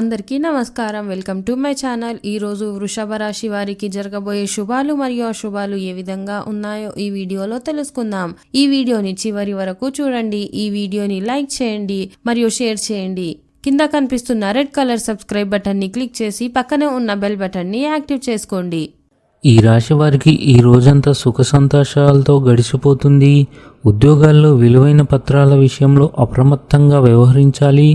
అందరికీ నమస్కారం. Welcome to my channel. ఈ రోజు వృషభ రాశి వారికి జరగబోయే శుభాలు మరియు అశుభాలు ఏ విధంగా ఉన్నాయో ఈ వీడియోలో తెలుసుకుందాం. ఈ వీడియోని చివరి వరకు చూడండి. ఈ వీడియోని లైక్ చేయండి మరియు షేర్ చేయండి. కింద కనిపిస్తున్న రెడ్ కలర్ సబ్స్క్రైబ్ బటన్ని క్లిక్ చేసి పక్కనే ఉన్న బెల్ బటన్ని యాక్టివ్ చేసుకోండి. ఈ రాశి వారికి ఈ రోజంతా సుఖ సంతోషాలతో గడిచిపోతుంది. ఉద్యోగాల్లో విలువైన పత్రాల విషయంలో అప్రమత్తంగా వ్యవహరించాలి.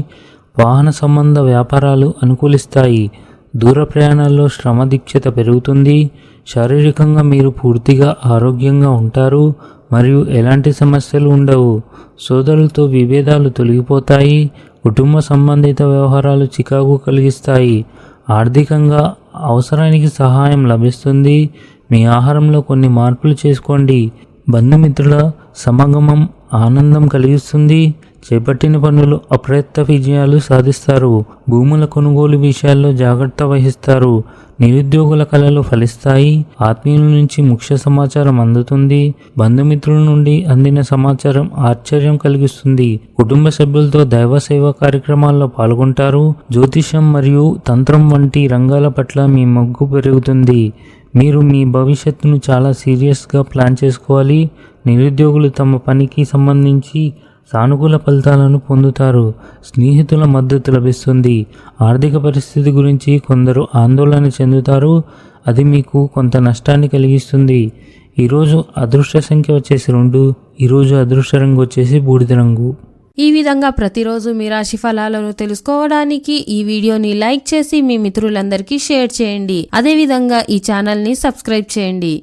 వాహన సంబంధ వ్యాపారాలు అనుకూలిస్తాయి. దూర ప్రయాణాల్లో శ్రమ దీక్షత పెరుగుతుంది. శారీరకంగా మీరు పూర్తిగా ఆరోగ్యంగా ఉంటారు మరియు ఎలాంటి సమస్యలు ఉండవు. సోదరులతో విభేదాలు తొలగిపోతాయి. కుటుంబ సంబంధిత వ్యవహారాలు చికాకు కలిగిస్తాయి. ఆర్థికంగా అవసరానికి సహాయం లభిస్తుంది. మీ ఆహారంలో కొన్ని మార్పులు చేసుకోండి. బంధుమిత్రుల సమగమం ఆనందం కలిగిస్తుంది. చేపట్టిన పనులు అప్రయత్న విజయాలు సాధిస్తారు. భూముల కొనుగోలు విషయాల్లో జాగ్రత్త వహిస్తారు. నిరుద్యోగుల కళలు ఫలిస్తాయి. ఆత్మీయుల నుంచి ముఖ్య సమాచారం అందుతుంది. బంధుమిత్రుల నుండి అందిన సమాచారం ఆశ్చర్యం కలిగిస్తుంది. కుటుంబ సభ్యులతో దైవ సేవా కార్యక్రమాల్లో పాల్గొంటారు. జ్యోతిషం మరియు తంత్రం వంటి రంగాల పట్ల మీ మొగ్గు పెరుగుతుంది. మీరు మీ భవిష్యత్తును చాలా సీరియస్గా ప్లాన్ చేసుకోవాలి. నిరుద్యోగులు తమ పనికి సంబంధించి సానుకూల ఫలితాలను పొందుతారు. స్నేహితుల మద్దతు లభిస్తుంది. ఆర్థిక పరిస్థితి గురించి కొందరు ఆందోళన చెందుతారు. అది మీకు కొంత నష్టాన్ని కలిగిస్తుంది. ఈరోజు అదృష్ట సంఖ్య వచ్చేసి రెండు ఈరోజు అదృష్ట రంగు వచ్చేసి బూడిద రంగు. ఈ విధంగా ప్రతిరోజు మీ రాశి ఫలాలను తెలుసుకోవడానికి ఈ వీడియోని లైక్ చేసి మీ మిత్రులందరికీ షేర్ చేయండి. అదేవిధంగా ఈ ఛానల్ని సబ్స్క్రైబ్ చేయండి.